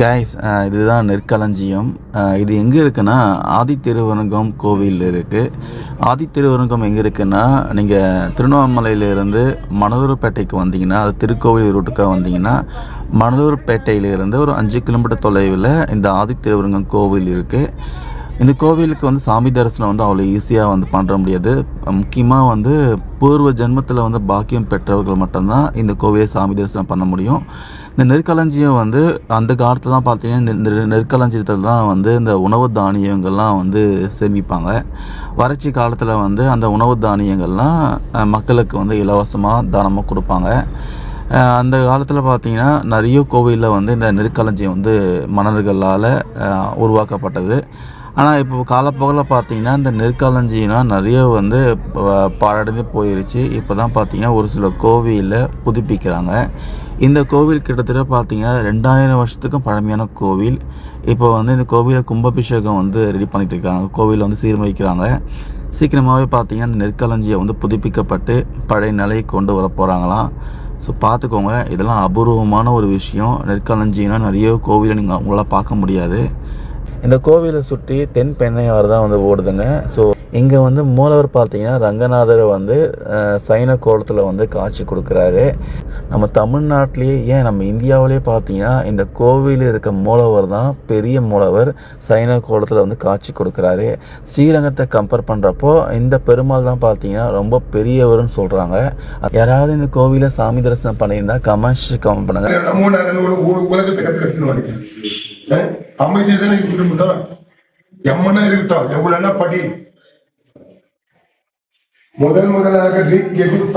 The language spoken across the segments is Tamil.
கைஸ் இதுதான் நெற்களஞ்சியம். இது எங்கே இருக்குன்னா ஆதித்திருவரங்கம் கோவில் இருக்குது ஆதித்திருவரங்கம் எங்கே இருக்குன்னா நீங்கள் திருவண்ணாமலையிலேருந்து மணலூர்பேட்டைக்கு வந்தீங்கன்னா அது திருக்கோவில் ரூட்டுக்காக வந்தீங்கன்னா மணலூர்பேட்டையிலேருந்து ஒரு அஞ்சு கிலோமீட்டர் தொலைவில் இந்த ஆதித்திருவரங்கம் கோவில் இருக்குது இந்த கோவிலுக்கு வந்து சாமி தரிசனம் வந்து அவ்வளோ ஈஸியாக வந்து பண்ணுற முடியாது. முக்கியமாக வந்து பூர்வ ஜென்மத்தில் வந்து பாக்கியம் பெற்றவர்கள் மட்டும்தான் இந்த கோவிலை சாமி தரிசனம் பண்ண முடியும். இந்த நெற்களஞ்சியம் வந்து அந்த காலத்தில் தான் பார்த்தீங்கன்னா இந்த நெற்களஞ்சியத்தில் தான் வந்து இந்த உணவு தானியங்கள்லாம் வந்து சேமிப்பாங்க. வறட்சி காலத்தில் வந்து அந்த உணவு தானியங்கள்லாம் மக்களுக்கு வந்து இலவசமாக தானமாக கொடுப்பாங்க. அந்த காலத்தில் பார்த்தீங்கன்னா நிறைய கோவிலில் வந்து இந்த நெற்களஞ்சியம் வந்து மன்னர்களால் உருவாக்கப்பட்டது. ஆனால் இப்போ காலப்போக்கில் பார்த்தீங்கன்னா இந்த நெற்களஞ்சியம்னா நிறைய வந்து ப- பாழடைந்து போயிருச்சு. இப்போ தான் பார்த்தீங்கன்னா ஒரு சில கோவிலில் புதுப்பிக்கிறாங்க. இந்த கோவில் கிட்டத்தட்ட பார்த்தீங்கன்னா ரெண்டாயிரம் வருஷத்துக்கும் பழமையான கோவில். இப்போ வந்து இந்த கோவிலை கும்பாபிஷேகம் வந்து ரெடி பண்ணிகிட்டு இருக்காங்க கோவிலை வந்து சீர்மைக்கிறாங்க. சீக்கிரமாகவே பார்த்தீங்கன்னா இந்த நெற்களஞ்சியம் வந்து புதுப்பிக்கப்பட்டு பழைய நிலையை கொண்டு வர போகிறாங்களாம் ஸோ பார்த்துக்கோங்க இதெல்லாம் அபூர்வமான ஒரு விஷயம். நெற்களஞ்சினா நிறைய கோவிலை நீங்கள் உங்களால் பார்க்க முடியாது. இந்த கோவிலை சுற்றி தென் பெண்ணையாறு தான் வந்து ஓடுதுங்க. ஸோ இங்கே வந்து மூலவர் பார்த்தீங்கன்னா ரங்கநாதர் வந்து சைன கோலத்தில் வந்து காட்சி கொடுக்குறாரு. நம்ம தமிழ்நாட்டிலேயே ஏன் நம்ம இந்தியாவிலேயே பார்த்தீங்கன்னா இந்த கோவிலில் இருக்க மூலவர் தான் பெரிய மூலவர் சைன கோலத்தில் வந்து காட்சி கொடுக்குறாரு. ஸ்ரீரங்கத்தை கம்பேர் பண்ணுறப்போ இந்த பெருமாள் தான் பார்த்தீங்கன்னா ரொம்ப பெரியவர்னு சொல்கிறாங்க யாராவது இந்த கோவிலை சாமி தரிசனம் பண்ணியிருந்தால் கமெண்ட்ஸ் கமெண்ட் பண்ணுங்க. நம்ம அமைதி தானே விரும்புதா எம்மனா இருக்கட்டும் எவ்வளவுனா படி. முதல் முதலாக ரிக் எதிர்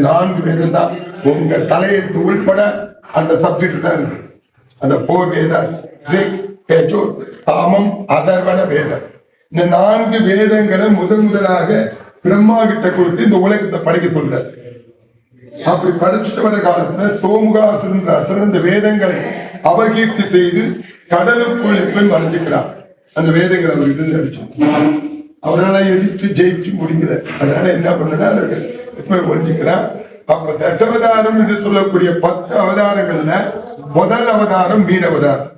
நான்கு வேதம் தான் உங்க தலையெழுத்து உள்பட அந்த சப்ஜெக்ட் தான் இருக்கு. அந்த போர் வேதாஸ் ரிக் சாமம் அதர்வன வேதம். இந்த நான்கு வேதங்களை முதன் முதலாக பிரம்மா கிட்ட கொடுத்து இந்த உலகத்தை படைக்க சொல்ற அப்படி படிச்சுட்டு வர காலத்துல சோமுகாசுரன் அசுரன் இந்த வேதங்களை அபகீர்த்தி செய்து கடலுக்குள் போய் வளர்ந்துக்கிறார் அந்த வேதங்களை அவர் இருந்து அடிச்சு. அவரால் எதிர்த்து ஜெயிச்சு முடியல அதனால என்ன பண்ணனா அவர்கள் போய் ஒழிஞ்சுக்கிறார். அப்ப தசவதாரம் என்று சொல்லக்கூடிய பத்து அவதாரங்கள்ல முதல் அவதாரம் மீன் அவதாரம்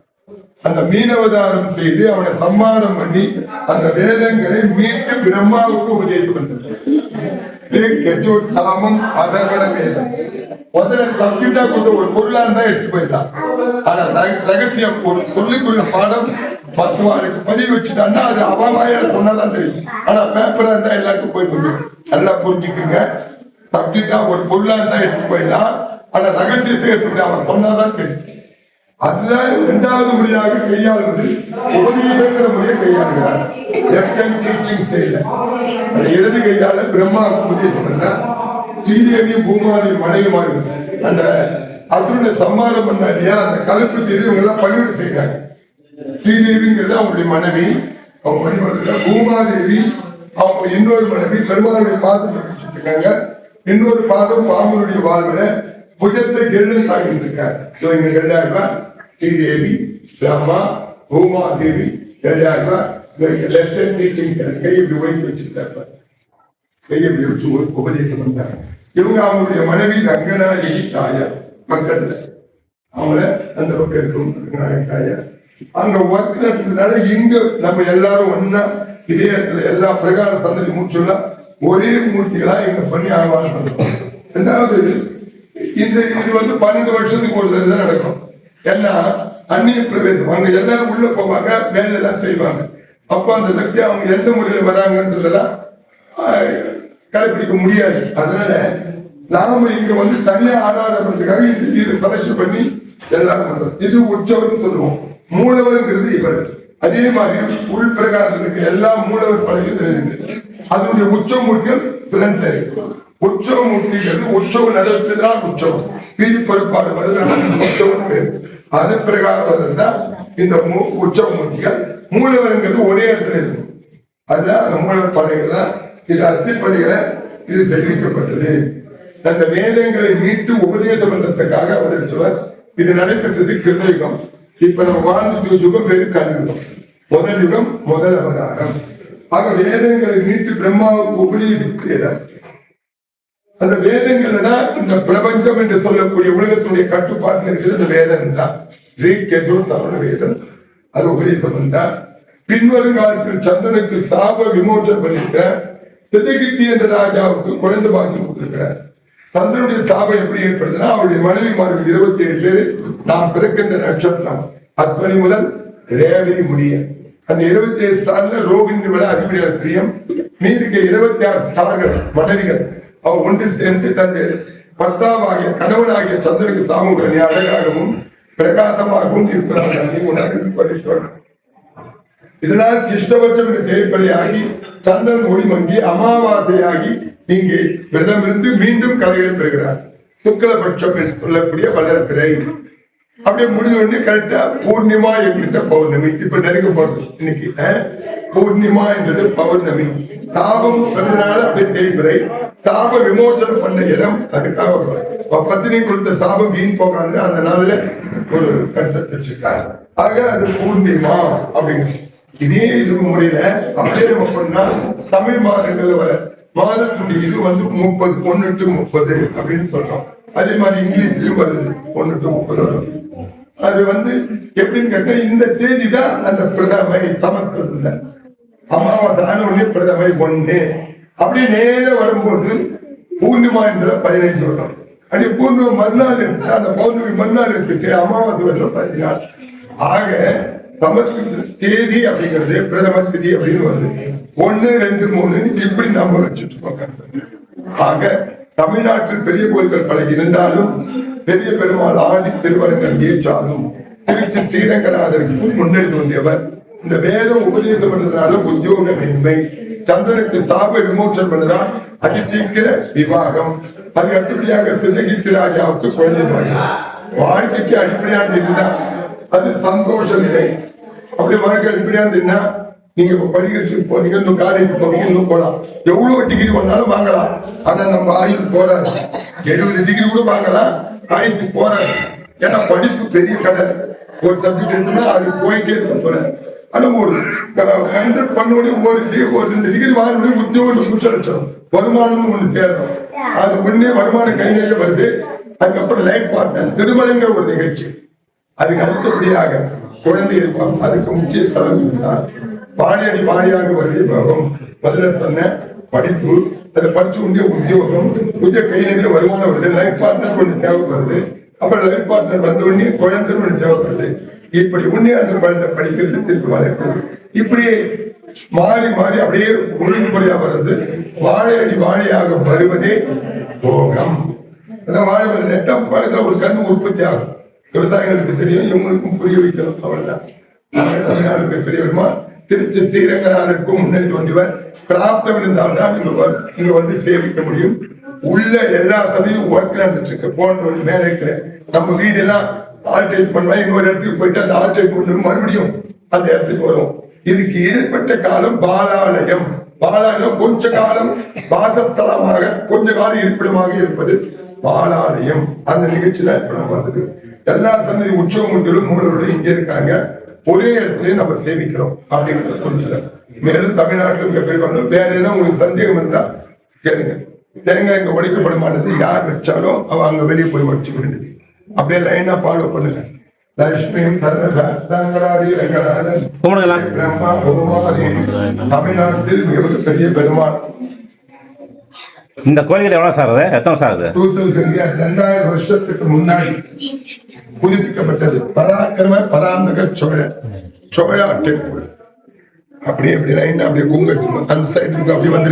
அந்த மீனவதாரம் செய்து அவனை சம்மானம் பண்ணி அந்த வேதங்களை மீட்டு பிரம்மாவுக்கு உபதேசம் பண்றது சாமம் அதர்வன வேதம். முதல்ல சப்ஜெக்டா கொடுத்த ஒரு பொருளா இருந்தா எடுத்து போயிடலாம். ஆனா ரக- ரகசியம் ஒரு சொல்லிக்குள்ள பாடம் பத்து வாளுக்கு பதிவு வச்சுட்டான்னா அது அவமாயில சொன்னாதான் தெரியும். ஆனா பேப்பரா இருந்தா எல்லாருக்கும் போய் புரியும். நல்லா புரிஞ்சுக்குங்க. சப்ஜெக்டா ஒரு பொருளா இருந்தா எடுத்து போயிடலாம். ஆனா ரகசியத்தை எடுத்து அவன் சொன்னாதான் தெரியும். அதுல இரண்டாவது முறையாக கையாளுவது உபதேசங்கிற முறையை கையாளுகிறார். லெப்ட் ஹேண்ட் டீச்சிங் ஸ்டைல அந்த இடது கையால பிரம்மா உபதேசம் பண்ண ஸ்ரீதேவியும் பூமாரியும் மனைவியும் அந்த அசுரனை சம்மானம் பண்ண இல்லையா அந்த கலப்பு தீரி இவங்க எல்லாம் பணிவிட செய்கிறாங்க. ஸ்ரீதேவிங்கிறது அவங்களுடைய மனைவி அவங்க மணிமண்டல பூமாதேவி அவங்க இன்னொரு மனைவி பெருமாளுடைய பாதம் இருக்காங்க இன்னொரு பாதம் பாம்பனுடைய வாழ்வுல புஜத்தை கெருடன் தாங்கிட்டு இருக்காரு இதோ இங்க ரெண்டாயிரம் ரூபாய் ஸ்ரீதேவி பிரம்மா பூமாதேவி ரெண்டாயிரம் ரூபாய் கையை இப்படி வைத்து வச்சிருக்காரு கையை இப்படி வச்சு ஒரு உபதேசம் பண்ணாங்க இவங்க அவங்களுடைய மனைவி ரங்கநாயகி தாயார். பக்கத்துல அவங்கள அந்த பக்கம் இருக்கும் தாயார் அங்க ஒர்க் நடந்ததுனால இங்க நம்ம எல்லாரும் ஒன்னா இதே இடத்துல எல்லா பிரகார சந்ததி மூச்சுள்ள ஒரே மூர்த்திகளா இங்க பண்ணி ஆவாரம் பண்றோம் ரெண்டாவது இந்த இது வந்து பன்னெண்டு வருஷத்துக்கு ஒரு தடவை தான் நடக்கும். ஏன்னா அந்நிய பிரவேசம். அங்க எல்லாரும் உள்ள போவாங்க வேலை எல்லாம் செய்வாங்க. அப்போ அந்த சக்தி அவங்க எந்த முறையில வராங்கன்றதெல்லாம் கடைபிடிக்க முடியாது. அதனால நாம இங்க வந்து தனியா ஆராதனைக்காக இது இது செலக்ஷன் பண்ணி எல்லாரும் பண்றோம். இது உற்சவர்னு சொல்லுவோம். மூலவர்ங்கிறது இவர். அதே மாதிரி உள் பிரகாரத்துக்கு எல்லா மூலவர் பழகியும் அதனுடைய உச்சமூர்த்திகள் ஃப்ரண்ட்ல இருக்கும் உற்சவ மூர்த்திங்கிறது உற்சவம் நடத்துதான் உற்சவம். வீதி பொறுப்பாடு வருது உற்சவம் பேரு. அது பிரகாரம் வருதுதான் இந்த மூ- உற்சவ மூர்த்திகள். மூலவருங்கிறது ஒரே இடத்துல இருக்கும் அதுதான் அந்த மூலவர் படைகள் இது அத்திப்படைகளை இது செய்விக்கப்பட்டது அந்த வேதங்களை மீட்டு உபதேசம் பண்றதுக்காக அவதரிச்சவர் இது நடைபெற்றது கிருதயுகம் இப்ப நம்ம வாழ்ந்து யுகம் பேரு கலியுகம் முதல் யுகம் முதல் அவதாரம் ஆக வேதங்களை மீட்டு பிரம்மாவுக்கு உபதேசிக்கிறார். அந்த வேதங்கள் தான் இந்த பிரபஞ்சம் என்று சொல்லக்கூடிய உலகத்துடைய கட்டுப்பாட்டில் இருக்கிறது. அந்த வேதம் தான். ஸ்ரீ கேது சரவண வேதம். அது உபதேசம் தான் பின்வரும் காலத்தில் சந்திரனுக்கு சாப விமோச்சனம் பண்ணிருக்கிற சிதகித்தி என்ற ராஜாவுக்கு குழந்தை பாக்கியம் கொடுத்திருக்கிறார். சந்திரனுடைய சாபம் எப்படி ஏற்படுதுன்னா அவருடைய மனைவி மாணவி இருபத்தி ஏழு பேர் நாம் பிறக்கின்ற நட்சத்திரம் அஸ்வனி முதல் ரேவதி முடிய. அந்த இருபத்தி ஏழு ஸ்டார்ல ரோகிணி விட அதிபதியான பிரியம் மீதிக்கு இருபத்தி ஆறு ஸ்டார்கள் மனைவிகள். அவர் ஒன்று சேர்ந்து தன்னுடைய பர்த்தாவாகிய கணவனாகிய சந்திரனுக்கு சாமம் அழகாகவும் பிரகாசமாகவும் இருப்பதாக நீ இதனால் கிருஷ்ணபட்சம் என்ற தேய்ப்படையாகி சந்திரன் ஒளி மங்கி அமாவாசையாகி இங்கே விரதமிருந்து மீண்டும் கலைகள் பெறுகிறார். சுக்லபட்சம் என்று சொல்லக்கூடிய வளர்பிறை அப்படியே முடிஞ்ச உடனே கரெக்டா பூர்ணிமா என்கின்ற பௌர்ணமி. இப்ப நெருங்க போறது இன்னைக்கு பூர்ணிமா என்பது பௌர்ணமி. சாபம் பிறந்தனால அப்படியே தேய்பிறை சாப விமோசனம் பண்ண இடம் அதுக்காக வருவார். பத்தினி கொடுத்த சாபம் வீண் போகாதுன்னு அந்த நாள்ல ஒரு கன்செப்ட் வச்சிருக்காரு. ஆக அது பூர்ணிமா அப்படிங்கிறது இதே இது முறையில அப்படியே நம்ம பண்ணா தமிழ் மாதங்கள்ல வர மாதத்துடைய இது வந்து முப்பது ஒன்னு டு முப்பது அப்படின்னு சொன்னோம் அதே மாதிரி இங்கிலீஷ்லயும் வருது ஒன்னு டு முப்பது வரும். அது வந்து எப்படின்னு கேட்டா இந்த தேதி தான் அந்த பிரதமை சமஸ்கிருதத்துல அமாவாசை ஆன பிரதமை ஒண்ணு. அப்படி நேர வரும்போது பூர்ணிமா என்ற பதினைஞ்சு வரும். அப்படி பூர்ணிமா மறுநாள் எடுத்து அந்த பௌர்ணமி மறுநாள் எடுத்துட்டு அமாவாசை வருஷம் பதினாறு. ஆக சமஸ்கிருத தேதி அப்படிங்கிறது பிரதம தேதி அப்படின்னு வருது. ஒண்ணு ரெண்டு மூணுன்னு இப்படி நாம வச்சுட்டு போங்க ஆக தமிழ்நாட்டில் பெரிய கோயில்கள் பல இருந்தாலும் பெரிய பெருமாள் ஆதி திருவரங்கள் ஏற்றாலும் திருச்சி ஸ்ரீரங்கநாதருக்கு முன்னெடுத்து தோன்றியவர் இந்த வேதம் உபதேசம் பண்றதுனால உத்தியோகமின்மை சந்திரனுக்கு சாப விமோச்சனம் பண்ணதால் அதி சீக்கிர விவாகம். அது அடுத்தபடியாக சிந்தகித்து ராஜாவுக்கு குழந்தை வாழ்க்கைக்கு அடிப்படையானது இதுதான் அது சந்தோஷமில்லை அப்படி வாழ்க்கை அடிப்படையானது என்ன நீங்க இப்ப படிக்கிறதுக்கு போறீங்க இன்னும் காலேஜ் போறீங்க இன்னும் போலாம். எவ்வளவு டிகிரி பண்ணாலும் வாங்கலாம். ஆனா நம்ம ஆயுள் போறாது. எழுபது டிகிரி கூட வாங்கலாம். ஆயுள் போறாது. ஏன்னா படிப்பு பெரிய கடை. ஒரு சப்ஜெக்ட் எடுத்தோம்னா அது போயிட்டே இருக்க போறேன் ஆனா ஒரு ஹண்ட்ரட் பண்ண ஒரு ஒரு ரெண்டு டிகிரி வாங்க உடனே உத்தியோகம் புதுசா வருமானம்னு ஒண்ணு சேரணும் அது உடனே வருமானம் கை நிறைய வருது. அதுக்கப்புறம் லைஃப் பார்ட்னர் திருமணங்கிற ஒரு நிகழ்ச்சி. அதுக்கு அடுத்தபடியாக குழந்தை இருப்பான் அதுக்கு முக்கிய செலவு தான். பாடியடி பாடியாக வருகை பாகம் முதல்ல சொன்ன படிப்பு அதை படிச்சு கொண்டே உத்தியோகம் புதிய கை நிறைய வருமானம் வருது லைஃப் பார்ட்னர் ஒன்று தேவைப்படுது. அப்புறம் லைஃப் பார்ட்னர் வந்த உடனே குழந்தை ஒன்று தேவைப்படுது. இப்படி உடனே அந்த குழந்தை படிக்கிறது திருப்பி வளர்க்கிறது இப்படியே மாறி மாறி அப்படியே ஒழுங்குமுறையா வர்றது வாழையடி வாழையாக வருவதே போகம். அதான் வாழை நெட்டம் பழக்கிற ஒரு கண் உற்பத்தி ஆகும். விவசாயிகளுக்கு தெரியும் இவங்களுக்கும் புரிய வைக்கணும் அவ்வளவுதான். நாங்கள் பெரியவருமா திருச்சி ஸ்ரீரங்கநாதருக்கும் முன்னே தோன்றிவர். பிராப்தம் இருந்தால்தான் இங்க இங்க வந்து சேவிக்க முடியும். உள்ள எல்லா சதையும் ஒர்க் நடந்துட்டு இருக்கு போன ஒரு மேல இருக்கிற நம்ம வீடு எல்லாம் ஆல்டேஜ் பண்ணுவேன் இன்னொரு இடத்துக்கு போயிட்டு அந்த ஆல்டேட் கொண்டு மறுபடியும் அந்த இடத்துக்கு வரும். இதுக்கு இடைப்பட்ட காலம் பாலாலயம். பாலாலயம் கொஞ்ச காலம் வாசஸ்தலமாக கொஞ்ச காலம் இருப்பிடமாக இருப்பது பாலாலயம். அந்த நிகழ்ச்சியில இப்ப நம்ம வந்தது எல்லா சன்னதி உற்சவமூர்த்திகளும் மூலவர்களும் இங்கே இருக்காங்க. ஒரே இடத்துலயே நம்ம சேவிக்கிறோம் அப்படிங்கிறத புரிஞ்சுக்க மேலும் தமிழ்நாட்டில் மிகப்பெரிய வேற என்ன உங்களுக்கு சந்தேகம் இருந்தா கேளுங்க. தேங்காய் இங்க உடைக்கப்பட மாட்டது யார் வச்சாலும் அவன் அங்க வெளியே போய் உடைச்சுக்க வேண்டியது. அப்படியே லைனா ஃபாலோ பண்ணுங்க. லட்சுமியும் தமிழ்நாட்டில் மிகப்பெரிய பெருமாள். இந்த கோயில்கிட்ட எவ்வளோ சார் அது? எத்தனை சார் அது? டூ தௌசண்ட் ரெண்டாயிரம் வருஷத்துக்கு முன்னாடி. புதுப்பிக்கப்பட்டது. பராக்கிரம பராந்தக சோழ சோழா டெம்பிள் அப்படியே அப்படி லைன் அப்படியே குங்கட்டு அந்த சைடுக்கு அப்படியே வந்து